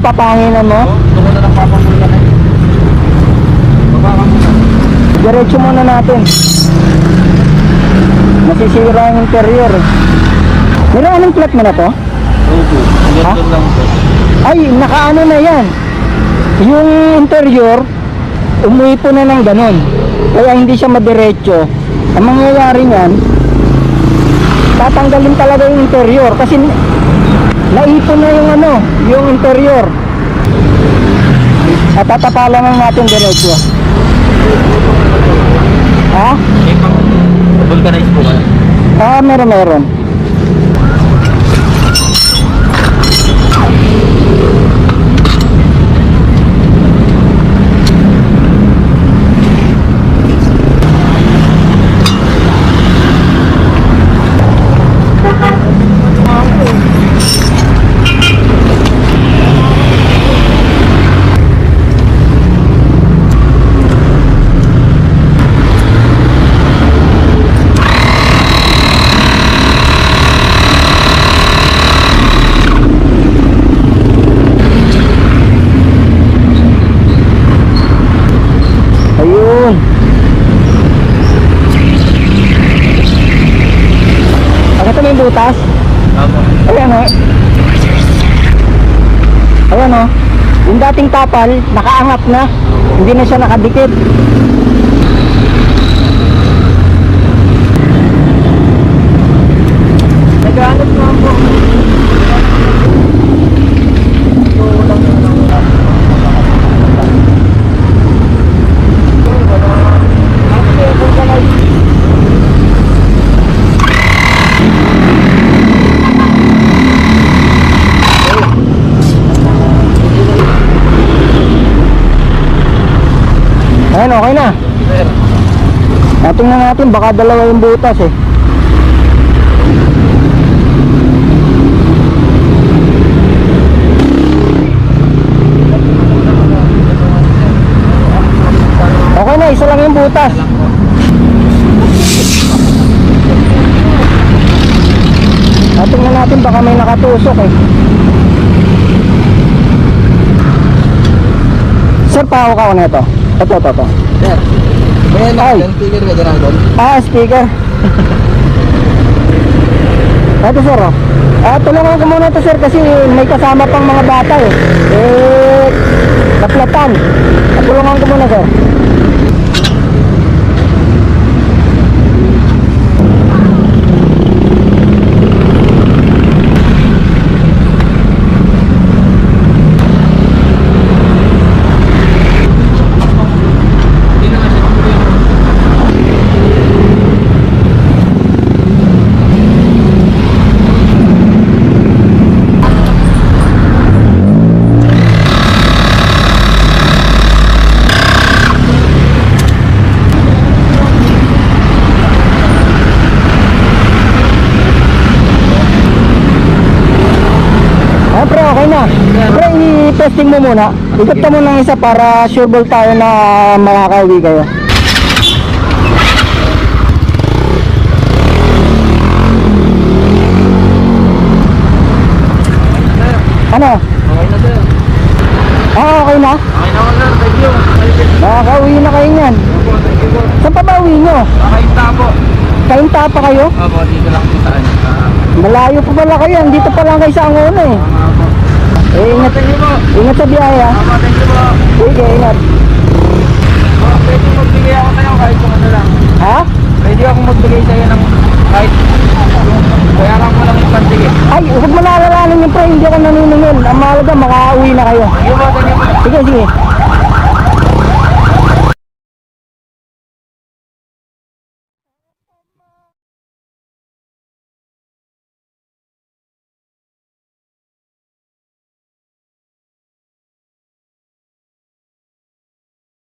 papanginan mo? Gusto ko na ng papamulan eh. Muna. Diretso muna natin. Masisira yung interior. eh. Meron anong plate mo na to? Opo. Ha? Ganito lang po. Ay, nakaano na yan. Yung interior, umuwi po na ng ganun. Kaya hindi siya madiretso. Ang mangyayari niyan, tatanggalin talaga yung interior kasi naipon na yung ano, yung interior. At tatapalan lang natin diretso. Ha? Vulcanize po. Ah, meron meron. Butas. Opo. Ayan o. Ayan o. Yung dating tapal, nakaangat na. Hindi na siya nakadikit. Ayan, okay na. Ah, Tingnan natin, baka dalawa yung butas eh. Okay na, isa lang yung butas. Ah, tingnan natin, baka may nakatusok eh. Sir, pahaw ka ko na ito. Ito, ito, ito. Sir. May Ay. figure ka dyan doon. Ah, speaker. Ito sir, oh. Ah, tulungan ko muna ito sir kasi may kasama pang mga bata eh. Eh, naplatan. Tulungan ko muna sir. Ah, pre, okay na. Pre, i-testing mo muna. Ikot ka muna ng isa para sure ball tayo na makakauwi kayo. Ano? Okay na sir. Ah, okay na? Okay na sir. Thank you. Na kayo niyan. Saan pa ba uwi nyo? Kakainta po. Kainta pa kayo? Opo, dito lang. Ah, Malayo pa pala kayo. Dito pa lang kayo sa Angola eh. Eh, ingat, Thank you po. Ingat sa biyahe ah. Tama, thank you po. Sige, ingat. Oh, pwede magbigay ako sa'yo kahit kung ano lang. Ha? Pwede ako magbigay sa'yo ng kahit bayaran mo lang yung. Ay, huwag mo na alalahanin yung pre, hindi ako naniningil. Ang mahalaga, makauwi na kayo. You po, thank you po. Sige, sige.